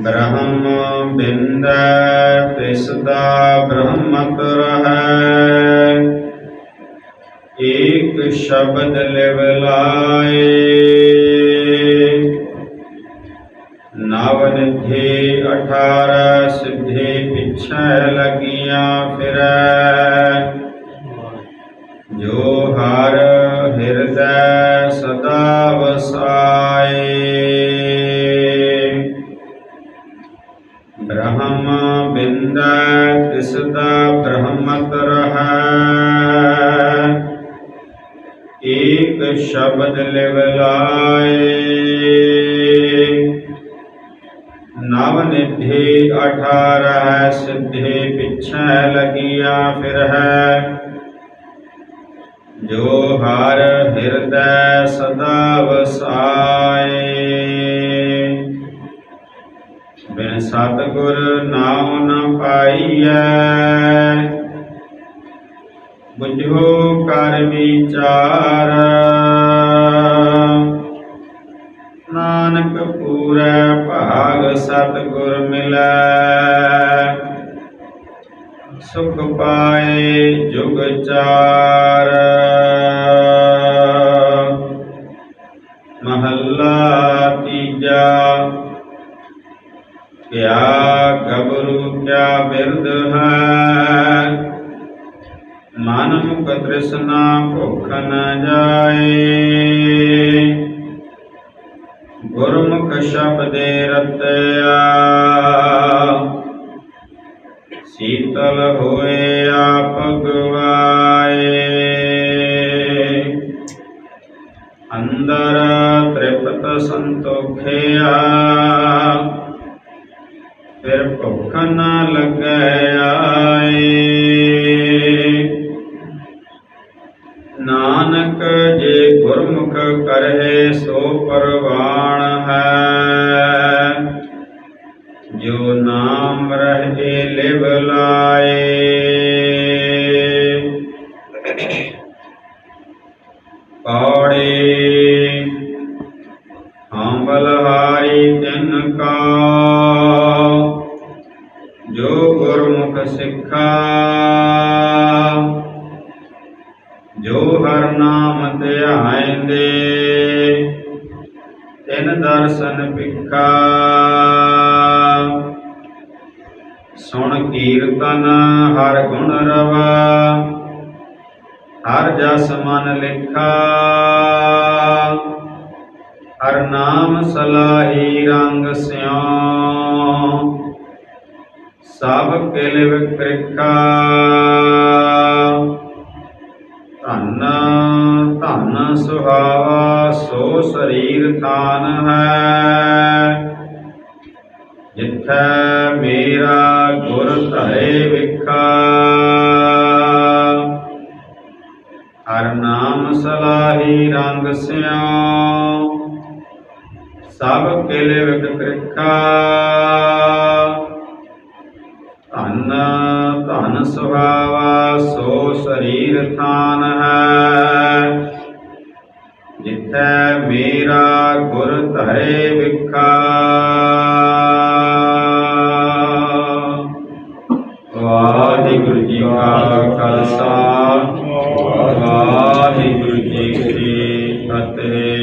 ਬ੍ਰਹਮ ਬਿੰਦੈ ਪਿਸਦਾ ਬ੍ਰਹਮਤ ਰਹੈ ਏਕ ਸ਼ਬਦ ਲਿਵ ਲਾਏ। ਨਵ ਨਿਧੀ ਅਠਾਰਹ ਸਿੱਧੇ ਪਿਛੈ ਲਗੀਆਂ ਫਿਰੈ। ਜੋ ਹਰ ਬ੍ਰਹਮ ਬਿੰਦੈ ਤਿਸਦਾ ਬ੍ਰਹਮਤ ਰਹੈ। ਏਕ ਸ਼ਬਦ ਲਿਵ ਲਾਏ। ਨਵ ਨਿਧੀ ਅਠਾਰਹ ਸਿੱਧੇ ਪਿਛੈ ਲਗੀਆਂ ਫਿਰਹਿ ਜੋ ਹਰ ਹਿਰਦੈ ਸਦਾ ਵਸਾਏ। ਸਤਿਗੁਰ ਨਾਮ ਨ ਪਾਈਐ। ਬੁਝੋ ਕਰ ਵਿਚਾਰ। ਨਾਨਕ ਪੂਰੈ ਭਾਗ ਸਤਿਗੁਰ ਮਿਲੈ। ਸੁਖ ਪਾਏ ਜੁਗ ਚਾਰ। ਗਬਰੂ ਬਿਰਦ ਹੈ। ਮਨ ਮੁਖ ਤ੍ਰਿਸ਼ਨਾ ਭੁਖ ਨ ਜਾਏ। ਗੁਰਮੁਖ ਸ਼ਬਦੇ ਰਤਿਆ। ਸੀਤਲ ਹੋਏ ਆਪ ਗਵਾਏ। ਅੰਦਰ ਤ੍ਰਿਪਤ ਸੰਤੋਖਿਆ। ਫਿਰ ਭੁੱਖ ਨਾ ਲੱਗੈ ਆਏ। ਨਾਨਕ ਜੇ ਗੁਰਮੁਖ ਕਰਹਿ ਸੋ ਪਰਵਾਣ ਹੈ। ਜੋ ਨਾਮ ਰਹੇ ਲਿਵ ਲਾਏ। ਪੌੜੀ ਹਮ ਬਲਹਾਰੀ ਸਿੱਖਾ। ਜੋ ਹਰ ਨਾਮ ਧਿਆਇਂਦੇ, ਤਿਨ ਦਰਸ਼ਨ ਪਿਖਾ ਸੁਣ ਕੀਰਤਨ ਹਰ ਗੁਣ ਰਵਾ, ਹਰ ਜਸ ਮਨ ਲਿਖਾ। ਹਰ ਨਾਮ ਸਲਾਹੀ ਰੰਗ ਸਿਉ ਸਭ ਕਿਲ ਵਿਕ੍ਰਿਖਾ ਧਨ ਧਨ ਸੁਹਾਵਾ, ਸੋ ਸਰੀਰ ਥਾਨ ਹੈ। ਜਿੱਥੈ ਮੇਰਾ ਗੁਰ ਧਰੇ ਵਿਖਾ। ਹਰ ਨਾਮ ਸਲਾਹੀ ਰੰਗ ਸਿਓ ਸਭ ਕਿਲ ਵਿਕ੍ਰਿਖਾ ਸੋ ਸਥਾਨ ਹੈ। ਜਿੱਥੈ ਮੇਰਾ ਗੁਰ ਧਰੇ ਵਿਖਾ। ਵਾਹਿਗੁਰੂ ਜੀ ਕਾ ਖਾਲਸਾ। ਵਾਹਿਗੁਰੂ ਜੀ ਕੀ ਫਤਿਹ।